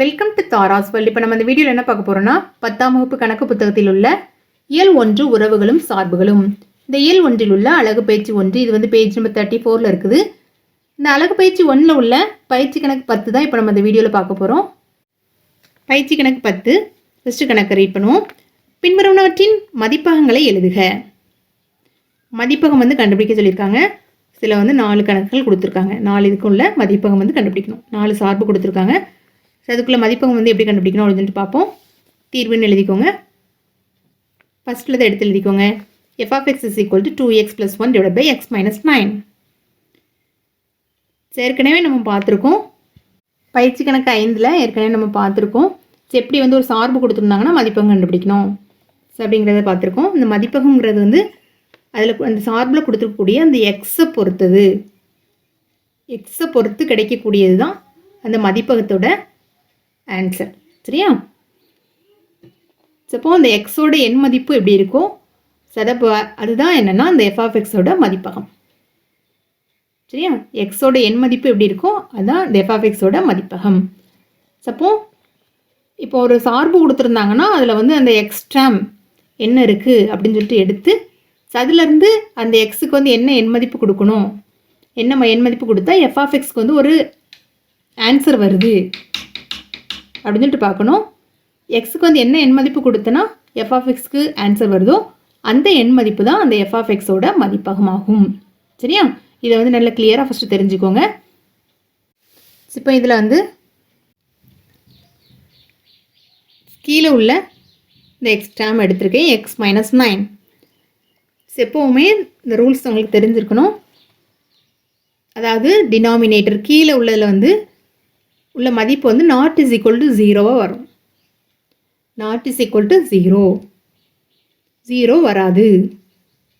Welcome to Tara's world இப்போ நம்ம இந்த வீடியோவில் என்ன பார்க்க போகிறோம்னா பத்தாம் வகுப்பு கணக்கு புத்தகத்தில் உள்ள இயல் ஒன்று உறவுகளும் சார்புகளும். இந்த இயல் ஒன்றில் உள்ள அழகு பயிற்சி ஒன்று இது வந்து பேஜ் நம்பர் தேர்ட்டி ஃபோரில் இருக்குது. இந்த அழகு பயிற்சி ஒன்றில் உள்ள பயிற்சி கணக்கு பத்து தான் இப்போ நம்ம இந்த வீடியோவில் பார்க்க போகிறோம் பயிற்சி கணக்கு பத்து ஃபஸ்ட்டு கணக்கு ரீட் பண்ணுவோம். பின்வருவனவற்றின் மதிப்பகங்களை எழுதுக. மதிப்பகம் வந்து கண்டுபிடிக்க சொல்லியிருக்காங்க. சில வந்து நாலு கணக்குகள் கொடுத்துருக்காங்க. நாலு இதுக்கு உள்ள மதிப்பகம் வந்து கண்டுபிடிக்கணும். நாலு சார்பு கொடுத்துருக்காங்க. ஸோ அதுக்குள்ளே மதிப்பகம் வந்து எப்படி கண்டுபிடிக்கணும் அப்படின்னு சொல்லிட்டு பார்ப்போம். தீர்வுன்னு எழுதிக்கோங்க. ஃபஸ்ட்டில் தான் எடுத்து எழுதிக்கோங்க. F of x is equal to two x plus one divide by x minus nine ஏற்கனவே நம்ம பார்த்துருக்கோம். பயிற்சி கணக்கு ஐந்தில் ஏற்கனவே நம்ம பார்த்துருக்கோம். ஸோ எப்படி வந்து ஒரு சார்பு கொடுத்துருந்தாங்கன்னா மதிப்பகம் கண்டுபிடிக்கணும். ஸோ அப்படிங்கிறத பார்த்துருக்கோம். இந்த மதிப்பகங்கிறது வந்து அதில் அந்த சார்பில் கொடுத்துருக்கக்கூடிய அந்த எக்ஸை பொறுத்தது. எக்ஸை பொறுத்து கிடைக்கக்கூடியது தான் அந்த மதிப்பகத்தோட ஆன்சர் சரியா? சப்போ அந்த எக்ஸோட எண் மதிப்பு எப்படி இருக்கோ சதப்போ அதுதான் என்னென்னா அந்த எஃப்ஆஃப்எக்ஸோட மதிப்பகம். சரியா? எக்ஸோட எண் மதிப்பு எப்படி இருக்கோ அதுதான் இந்த எஃப்ஆஃப்எக்ஸோட மதிப்பகம். சப்போ இப்போ ஒரு சார்பு கொடுத்துருந்தாங்கன்னா அதில் வந்து அந்த எக்ஸ்ட்ராம் என்ன இருக்குது அப்படின்னு சொல்லிட்டு எடுத்து அதுலேருந்து அந்த எக்ஸுக்கு வந்து என்ன எண் மதிப்பு கொடுக்கணும்? என்ன ம- எண் மதிப்பு கொடுத்தா எஃப்ஆஃப்எக்ஸ்க்கு வந்து ஒரு ஆன்சர் வருது. அப்படின்னு சொல்லிட்டு பார்க்கணும் எக்ஸுக்கு வந்து என்ன எண் மதிப்பு கொடுத்தனா எஃப்ஆஃப்எக்ஸ்க்கு ஆன்சர் வருதோ அந்த எண் மதிப்பு தான் அந்த எஃப்ஆஃப்எக்ஸோட மதிப்பகமாகும். சரியா? இதை வந்து நல்ல கிளியராக ஃபஸ்ட்டு தெரிஞ்சுக்கோங்க. இப்போ இதில் வந்து கீழே உள்ள இந்த எக்ஸ் டேம் எடுத்திருக்கேன். எக்ஸ் மைனஸ் நைன் எப்போவுமே இந்த ரூல்ஸ் உங்களுக்கு தெரிஞ்சிருக்கணும். அதாவது டினாமினேட்டர் கீழே உள்ளதில் வந்து உள்ள மதிப்பு வந்து நாட் இஸ் ஈக்குவல் டு ஜீரோவாக வரும். Not is equal to zero zero வராது.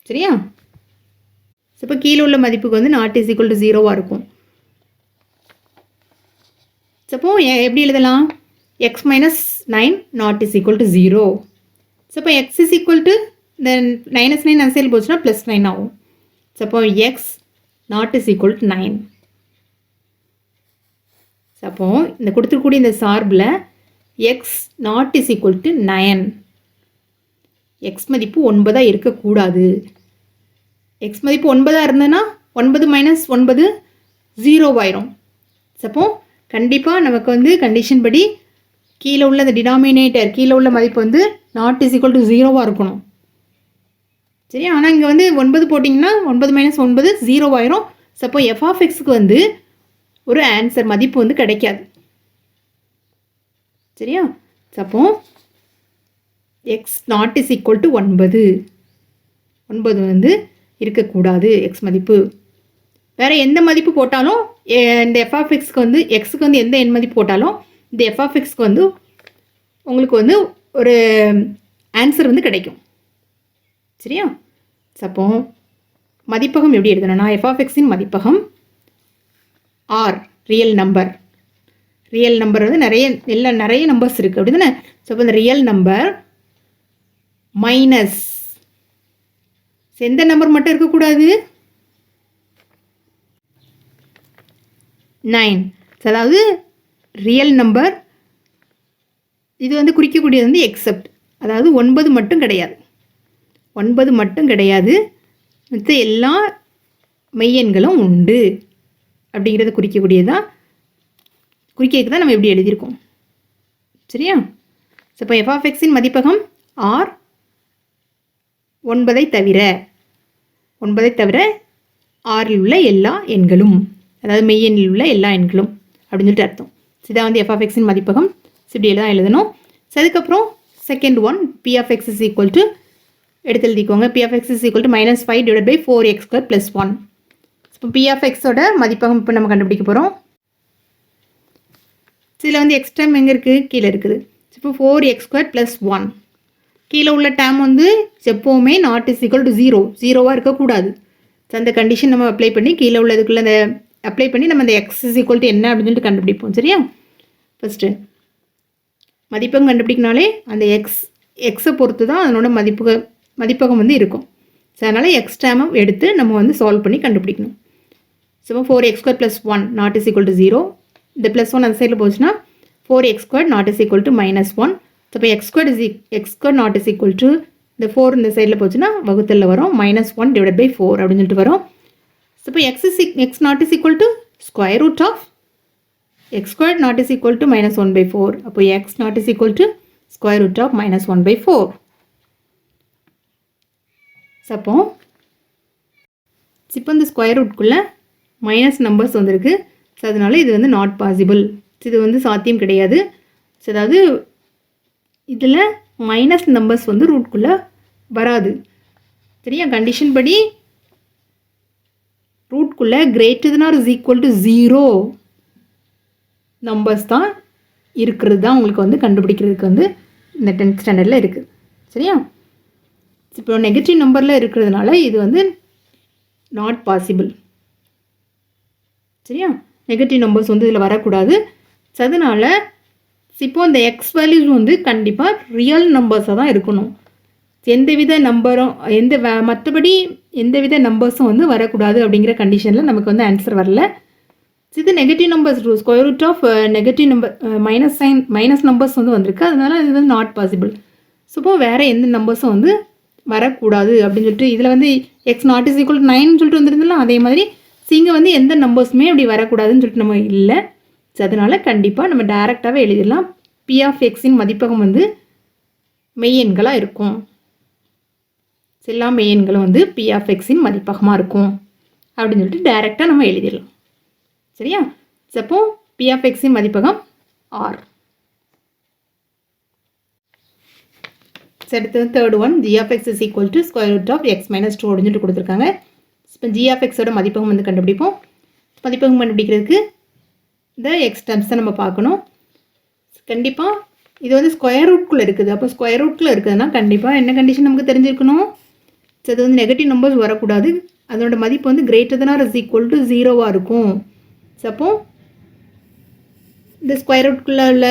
சரியா? இப்போ கீழே உள்ள மதிப்புக்கு வந்து நாட் இஸ் ஈக்குவல் டு ஜீரோவாக இருக்கும். சப்போ எப்படி எழுதலாம்? X minus nine not is equal to zero suppose x is equal to இந்த மைனஸ் நைன் அன்சைல் போச்சுன்னா ப்ளஸ் நைன் ஆகும். Suppose x not is equal to nine அப்போது இந்த கொடுத்துருக்கூடிய இந்த சார்பில் x not is equal to nine x மதிப்பு ஒன்பதாக இருக்கக்கூடாது. எக்ஸ் மதிப்பு ஒன்பதாக இருந்ததுன்னா ஒன்பது மைனஸ் ஒன்பது ஜீரோவாயிரும் சப்போ கண்டிப்பாக நமக்கு வந்து கண்டிஷன் படி கீழே உள்ள அந்த டினாமினேட்டர் கீழே உள்ள மதிப்பு வந்து நாட் இஸ் ஈக்குவல் டு ஜீரோவாக இருக்கணும். சரி ஆனால் இங்கே வந்து ஒன்பது போட்டிங்கன்னா ஒன்பது மைனஸ் ஒன்பது ஜீரோவாயிரும் சப்போ எஃப் ஆஃப் எக்ஸுக்கு வந்து ஒரு ஆன்சர் மதிப்பு வந்து கிடைக்காது. சரியா? Suppose x not is equal to ஒன்பது. ஒன்பது வந்து இருக்கக்கூடாது எக்ஸ் மதிப்பு. வேறு எந்த மதிப்பு போட்டாலும் இந்த எஃப்ஆஃப்எக்ஸ்க்கு வந்து எக்ஸுக்கு வந்து எந்த எண் மதிப்பு போட்டாலும் இந்த எஃப்ஆஃப்எக்ஸ்க்கு வந்து உங்களுக்கு வந்து ஒரு ஆன்சர் வந்து கிடைக்கும். சரியா? சப்போ மதிப்பகம் எப்படி எழுதணும்னா எஃப்ஆஃப்எக்ஸின் மதிப்பகம் R real number real number வந்து நிறைய எல்லாம் நிறைய நம்பர்ஸ் இருக்குது அப்படி தானே? ஸோ இந்த ரியல் நம்பர் மைனஸ் எந்த நம்பர் மட்டும் இருக்கக்கூடாது? நைன் அதாவது ரியல் நம்பர் இது வந்து குறிக்கக்கூடியது வந்து எக்ஸப்ட் அதாவது ஒன்பது மட்டும் கிடையாது. ஒன்பது மட்டும் கிடையாது. மற்ற எல்லா மெய்யெண்களும் உண்டு. அப்படிங்கிறத குறிக்கக்கூடியதான் குறிக்கிறதுக்கு தான் நம்ம எப்படி எழுதியிருக்கோம்? சரியா? ஸோ இப்போ எஃப்ஆஃப்எக்ஸின் மதிப்பகம் ஆர் ஒன்பதை தவிர ஒன்பதை தவிர ஆறில் உள்ள எல்லா எண்களும் அதாவது மெய்யெண்ணில் உள்ள எல்லா எண்களும் அப்படின்னு சொல்லிட்டு அர்த்தம். இதான் வந்து எஃப்ஆஃப்எக்ஸின் மதிப்பகம். So, இப்படி தான் எழுதணும். ஸோ அதுக்கப்புறம் second one BFX is equal to எடுத்து எழுதிக்கோங்க. BFX is equal to minus five divide by four x square plus one இப்போ பி ஆஃப் எக்ஸோட மதிப்பகம் இப்போ நம்ம கண்டுபிடிக்க போகிறோம் இதில் வந்து எக்ஸ் டேம் எங்கே இருக்குது கீழே இருக்குது. இப்போ four x square plus one கீழே உள்ள டேம் வந்து எப்போவுமே not is equal to zero ஜீரோவாக இருக்கக்கூடாது. ஸோ அந்த கண்டிஷன் நம்ம அப்ளை பண்ணி கீழே உள்ளதுக்குள்ளே அந்த அப்ளை பண்ணி நம்ம அந்த எக்ஸ் இஸ் ஈக்குவல் டு என்ன அப்படின்னு சொல்லிட்டு கண்டுபிடிப்போம். சரியா? ஃபஸ்ட்டு மதிப்பகம் கண்டுபிடிக்கினாலே அந்த எக்ஸ் எக்ஸை பொறுத்து தான் அதனோட மதிப்புக மதிப்பகம் வந்து இருக்கும். ஸோ அதனால் எக்ஸ் டேமை எடுத்து நம்ம வந்து சால்வ் பண்ணி கண்டுபிடிக்கணும். So four x square plus one not is equal to zero இந்த ப்ளஸ் ஒன் அந்த சைடில் போச்சுன்னா four x square not is equal to minus one அப்போ x square is x square not is equal to இந்த four இந்த சைடில் போச்சுன்னா வகுத்தலில் வரும். Minus one divide by four அப்படின்னு சொல்லிட்டு வரும். ஸோ இப்போ x is x not is equal to square root of x square not is equal to minus one by four அப்போ x not is equal to square root of minus one by four suppose இப்போ இந்த square ரூட்குள்ளே minus numbers வந்திருக்கு. So அதனால் இது வந்து not possible இது வந்து சாத்தியம் கிடையாது. ஸோ அதாவது இதில் மைனஸ் நம்பர்ஸ் வந்து ரூட்குள்ளே வராது. சரியா? கண்டிஷன் படி ரூட்குள்ளே greater than or is equal to zero numbers தான் இருக்கிறது தான் உங்களுக்கு வந்து கண்டுபிடிக்கிறதுக்கு வந்து இந்த டென்த் ஸ்டாண்டர்டில் இருக்குது சரியா? இப்போ நெகட்டிவ் நம்பரில் இருக்கிறதுனால இது வந்து நாட் பாசிபிள் சரியா? நெகட்டிவ் நம்பர்ஸ் வந்து இதில் வரக்கூடாது. ஸோ அதனால் இப்போ இந்த எக்ஸ் வேல்யூஸ் வந்து கண்டிப்பாக ரியல் நம்பர்ஸாக தான் இருக்கணும். எந்தவித நம்பரும் எந்த வே- மற்றபடி எந்தவித நம்பர்ஸும் வந்து வரக்கூடாது அப்படிங்கிற கண்டிஷனில் நமக்கு வந்து ஆன்சர் வரல. இது negative numbers square root of negative number minus sign minus numbers வந்து வந்திருக்கு. அதனால இது வந்து நாட் பாசிபிள் ஸோ இப்போ வேறு எந்த நம்பர்ஸும் வந்து வரக்கூடாது அப்படின்னு சொல்லிட்டு இதில் வந்து x not is equal nine சொல்லிட்டு வந்துருந்தல அதே மாதிரி சிங்க வந்து எந்த நம்பர்ஸுமே அப்படி வரக்கூடாதுன்னு சொல்லிட்டு நம்ம இல்லை. ஸோ அதனால் கண்டிப்பாக நம்ம டைரெக்டாகவே எழுதிடலாம். பி ஆஃப் எக்ஸின் மதிப்பகம் வந்து மெய்யெண்களாக இருக்கும். எல்லா மெய்யெண்களும் வந்து பி ஆஃப் எக்ஸின் மதிப்பகமாக இருக்கும். அப்படின்னு சொல்லிட்டு டைரெக்டாக நம்ம எழுதிடலாம். சரியா? சப்போ பி ஆஃப் எக்ஸின் மதிப்பகம் ஆர் அடுத்தது third one g of x is equal to square root of x minus two அப்படின்னு சொல்லிட்டு கொடுத்துருக்காங்க. இப்போ ஜிஎஃப்எக்ஸோட மதிப்பகம் வந்து கண்டுபிடிப்போம். மதிப்பகம் கண்டுபிடிக்கிறதுக்கு இந்த எக்ஸ் டர்ம்ஸ் தான் நம்ம பார்க்கணும். கண்டிப்பாக இது வந்து ஸ்கொயர் ரூட்குள்ளே இருக்குது. அப்போ ஸ்கொயர் ரூட்குள்ளே இருக்குதுன்னா கண்டிப்பாக என்ன கண்டிஷன் நமக்கு தெரிஞ்சிருக்கணும்? ஸோ அது வந்து நெகட்டிவ் நம்பர்ஸ் வரக்கூடாது. அதனோட மதிப்பு வந்து greater than or is equal to ஜீரோவாக இருக்கும். ஸோ அப்போ இந்த ஸ்கொயர் ரூட்குள்ளே உள்ள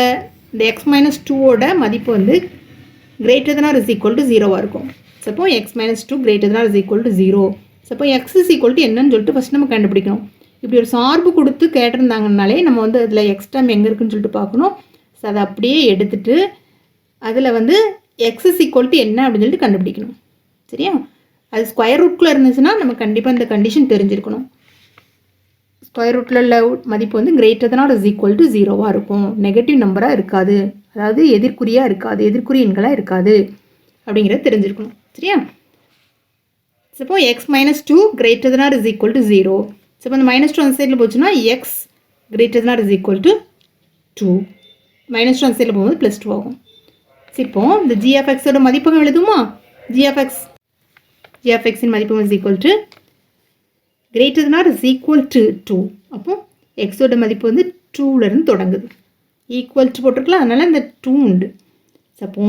இந்த எக்ஸ் மைனஸ் டூவோட மதிப்பு வந்து greater than or is equal to ஜீரோவாக இருக்கும். ஸோ அப்போ x minus two greater than or is equal to zero so அப்போ எக்ஸ் இஸ் ஈக்குவல் டு என்னன்னு சொல்லிட்டு ஃபஸ்ட் நம்ம கண்டுபிடிக்கணும். இப்படி ஒரு சார்பு கொடுத்து கேட்டிருந்தாங்கனாலே நம்ம வந்து அதில் எக்ஸ் டைம் எங்கே இருக்குன்னு சொல்லிட்டு பார்க்கணும். ஸோ அதை அப்படியே எடுத்துட்டு அதில் வந்து எக்ஸ் இஸ் ஈக்குவல் டு என்ன அப்படின்னு சொல்லிட்டு கண்டுபிடிக்கணும். சரியா? அது ஸ்கொயர் ரூட்குள்ளே இருந்துச்சுன்னா நம்ம கண்டிப்பாக இந்த கண்டிஷன் தெரிஞ்சிருக்கணும். ஸ்கொயர் ரூட்டில் உள்ள மதிப்பு வந்து greater than or is equal to ஜீரோவாக இருக்கும். நெகட்டிவ் நம்பராக இருக்காது. அதாவது எதிர்க்குறியாக இருக்காது. எதிர்க்குறி எண்களாக இருக்காது. அப்படிங்கிறத தெரிஞ்சிருக்கணும். சரியா? Suppose x minus two greater than or is equal to zero suppose அந்த மைனஸ் டூ அந்த சைடில் போச்சுன்னா x greater than or is equal to two minus two அந்த சைடில் போகும்போது ப்ளஸ் டூ ஆகும். So, இப்போ இந்த ஜிஎஃப்எக்ஸோட மதிப்பகம் எழுதுமா? ஜிஎஃப்எக்ஸ் ஜிஎஃப்எக்ஸின் மதிப்பு is equal to greater than or is equal to two அப்போ எக்ஸோட மதிப்பு வந்து டூலேருந்து தொடங்குது. ஈக்குவல் டு போட்டிருக்கலாம். அதனால் இந்த டூ உண்டு. அப்போ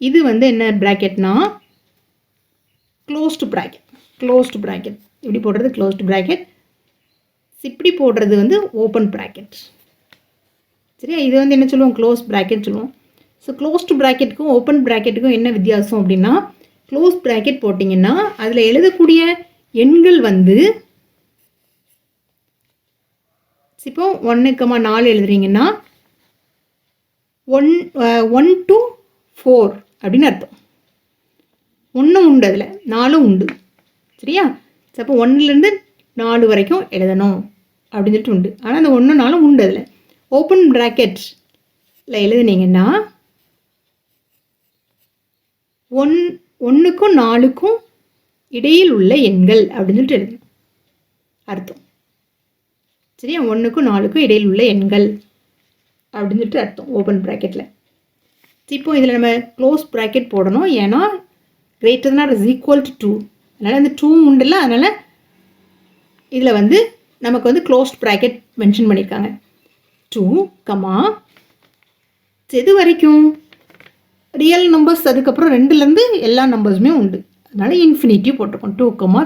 இது வந்து என்ன ப்ராக்கெட்னா க்ளோஸ்டு ப்ராக்கெட் க்ளோஸ்டு ப்ராக்கெட் இப்படி போடுறது க்ளோஸ்டு ப்ராக்கெட் இப்படி போடுறது வந்து ஓப்பன் ப்ராக்கெட் சரியா? இது வந்து என்ன சொல்லுவோம்? க்ளோஸ் ப்ராக்கெட் சொல்லுவோம். ஸோ க்ளோஸ்டு ப்ராக்கெட்டுக்கும் ஓப்பன் ப்ராக்கெட்டுக்கும் என்ன வித்தியாசம் அப்படின்னா க்ளோஸ் ப்ராக்கெட் போட்டிங்கன்னா அதில் எழுதக்கூடிய எண்கள் வந்து இப்போ ஒன்றுக்கமாக நாலு எழுதுறீங்கன்னா ஒன் ஒன் டு ஃபோர் அப்படின்னு அர்த்தம். ஒன்றும் உண்டு அதில். நாலும் உண்டு. சரியா? அப்போ ஒன்றுலேருந்து நாலு வரைக்கும் எழுதணும் அப்படின்னு சொல்லிட்டு உண்டு. ஆனால் அந்த ஒன்று நாளும் உண்டு அதில். ஓப்பன் ப்ராக்கெட்டில் எழுதுனீங்கன்னா ஒன் ஒன்றுக்கும் நாலுக்கும் இடையில் உள்ள எண்கள் அப்படின்னு சொல்லிட்டு எழுதணும். அர்த்தம். சரியா? ஒன்றுக்கும் நாலுக்கும் இடையில் உள்ள எண்கள் அப்படின்னு சொல்லிட்டு அர்த்தம் ஓப்பன் ப்ராக்கெட்டில் இப்போ இதில் நம்ம க்ளோஸ் ப்ராக்கெட் போடணும். ஏன்னா greater than is equal to two அதனால் இந்த டூ உண்டுல்ல அதனால் இதில் வந்து நமக்கு வந்து க்ளோஸ்ட் ப்ராக்கெட் மென்ஷன் பண்ணியிருக்காங்க டூ கமா எது வரைக்கும்? ரியல் நம்பர்ஸ் அதுக்கப்புறம் ரெண்டுலேருந்து எல்லா நம்பர்ஸுமே உண்டு. அதனால் இன்ஃபினிட்டிவ் போட்டிருக்கோம். டூ கமா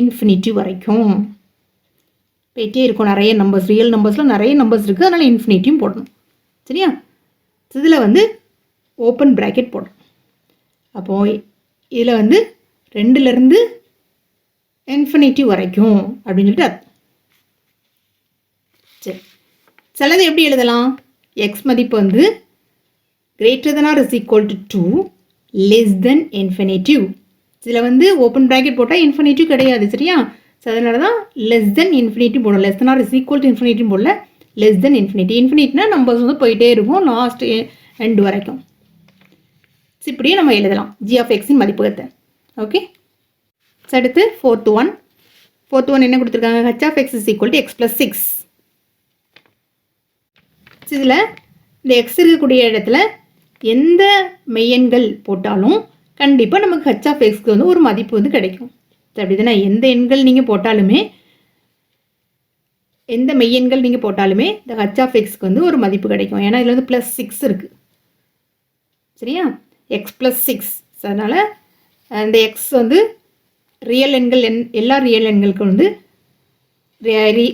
இன்ஃபினிட்டிவ் வரைக்கும். போயிட்டே இருக்கும் நிறைய நம்பர்ஸ் ரியல் நம்பர்ஸில் நிறைய நம்பர்ஸ் இருக்குது அதனால் இன்ஃபினிட்டியும் போடணும். சரியா? இதில் வந்து ஓப்பன் ப்ராக்கெட் போடணும். அப்போது இதில் வந்து ரெண்டுலேருந்து இன்ஃபினிட்டி வரைக்கும் அப்படின்னு சொல்லிட்டு சரி. சிலது எப்படி எழுதலாம்? எக்ஸ் மதிப்பு வந்து greater than or is equal to two less than infinitive இதில் வந்து ஓப்பன் ப்ராக்கெட் போட்டால் இன்ஃபினிட்டிவ் கிடையாது சரியா? ஸோ அதனால தான் லெஸ் தென் இன்ஃபினிட்டி போடணும். Less than or is equal to infinity போடல லெஸ் தென் இன்ஃபினிட்டி இன்ஃபினிட்னா நம்பர்ஸ் வந்து போயிட்டே இருக்கும் லாஸ்ட் எண்டு வரைக்கும். So, இப்படியே நம்ம எழுதலாம். ஜி ஆஃப் எக்ஸின் மதிப்பகத்தை ஓகே அடுத்து ஃபோர்த் ஒன் ஃபோர்த் ஒன் என்ன கொடுத்துருக்காங்க? H of x is equal to x plus six இதில் இந்த எக்ஸ் இருக்கக்கூடிய இடத்துல எந்த மெய்யெண்கள் போட்டாலும் கண்டிப்பாக நமக்கு ஹச் ஆஃப் எக்ஸ்க்கு வந்து ஒரு மதிப்பு வந்து கிடைக்கும். அப்படி தானே எந்த எண்கள் நீங்கள் போட்டாலுமே எந்த மெய்யெண்கள் நீங்கள் போட்டாலுமே இந்த ஹச் ஆஃப் எக்ஸ்க்கு வந்து ஒரு மதிப்பு கிடைக்கும். ஏன்னா இதில் வந்து ப்ளஸ் சிக்ஸ் இருக்குது சரியா? எக்ஸ் ப்ளஸ் சிக்ஸ் அதனால் அந்த எக்ஸ் வந்து ரியல் எண்கள் எண் எல்லா ரியல் எண்களுக்கும் வந்து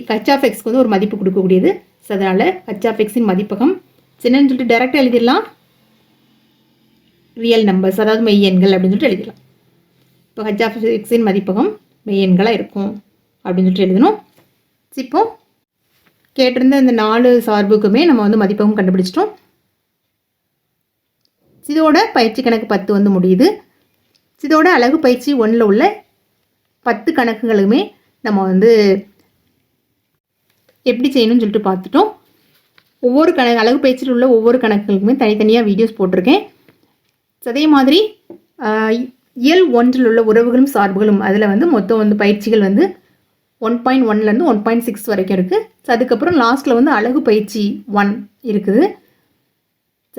ஹச் ஆஃப் எக்ஸ்க்கு வந்து ஒரு மதிப்பு கொடுக்கக்கூடியது. ஸோ அதனால் ஹச் ஆஃப் எக்ஸின் மதிப்பகம். சின்னன்னு சொல்லிட்டு டேரெக்டாக எழுதிடலாம். ரியல் நம்பர்ஸ் அதாவது மெய் எண்கள் அப்படின்னு சொல்லிட்டு எழுதிடலாம். இப்போ ஹச் ஆஃப் எக்ஸின் மதிப்பகம் மெய் எண்களாக இருக்கும் அப்படின்னு சொல்லிட்டு எழுதணும். இப்போ கேட்டிருந்த இந்த நாலு சார்புக்குமே நம்ம வந்து மதிப்பகம் கண்டுபிடிச்சிட்டோம். இதோட பயிற்சி கணக்கு பத்து வந்து முடியுது. இதோட அழகு பயிற்சி ஒன்றில் உள்ள பத்து கணக்குகளுமே நம்ம வந்து எப்படி செய்யணும்னு சொல்லிட்டு பார்த்துட்டோம். ஒவ்வொரு கணக்கு அழகு பயிற்சியில் உள்ள ஒவ்வொரு கணக்குகளுக்குமே தனித்தனியாக வீடியோஸ் போட்டிருக்கேன். அதே மாதிரி இயல் ஒன்றில் உள்ள உறவுகளும் சார்புகளும் அதில் வந்து மொத்தம் வந்து பயிற்சிகள் வந்து ஒன் பாயிண்ட் ஒன்லேருந்து ஒன் பாயிண்ட் சிக்ஸ் வரைக்கும் இருக்குது ஸோ அதுக்கப்புறம் லாஸ்ட்டில் வந்து அழகு பயிற்சி ஒன் இருக்குது.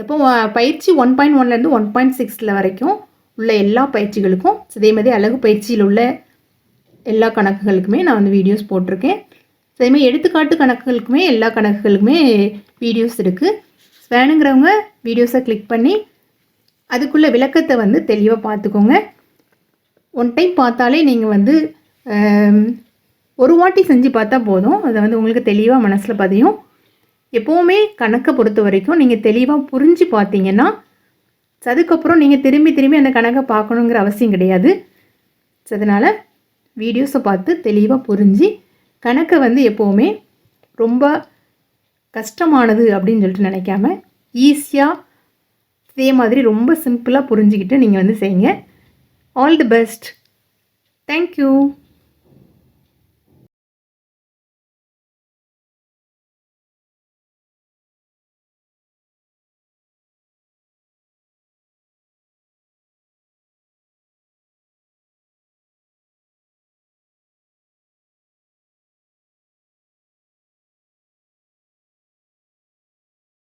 அப்போ பயிற்சி ஒன் பாயிண்ட் ஒன்லேருந்து ஒன் பாயிண்ட் சிக்ஸில் வரைக்கும் உள்ள எல்லா பயிற்சிகளுக்கும் இதே மாதிரி அழகு பயிற்சியில் உள்ள எல்லா கணக்குகளுக்குமே நான் வந்து வீடியோஸ் போட்டிருக்கேன். அதேமாதிரி அதே மாதிரி எடுத்துக்காட்டு கணக்குகளுக்குமே எல்லா கணக்குகளுக்குமே வீடியோஸ் இருக்குது வேணுங்கிறவங்க வீடியோஸை கிளிக் பண்ணி அதுக்குள்ளே விளக்கத்தை வந்து தெளிவாக பார்த்துக்கோங்க. ஒன் டைம் பார்த்தாலே நீங்கள் வந்து ஒரு வாட்டி செஞ்சு பார்த்தா போதும். அதை வந்து உங்களுக்கு தெளிவாக மனசில் பதியும். எப்போவுமே கணக்கை பொறுத்த வரைக்கும் நீங்கள் தெளிவாக புரிஞ்சு பார்த்தீங்கன்னா அதுக்கப்புறம் நீங்கள் திரும்பி திரும்பி அந்த கணக்கை பார்க்கணுங்கிற அவசியம் கிடையாது. ஸோ அதனால் வீடியோஸை பார்த்து தெளிவாக புரிஞ்சு கணக்கை வந்து எப்போவுமே ரொம்ப கஷ்டமானது அப்படின்னு சொல்லிட்டு நினைக்காம ஈஸியாக இதே மாதிரி ரொம்ப சிம்பிளாக புரிஞ்சுக்கிட்டு நீங்கள் வந்து செய்யுங்க. All the best thank you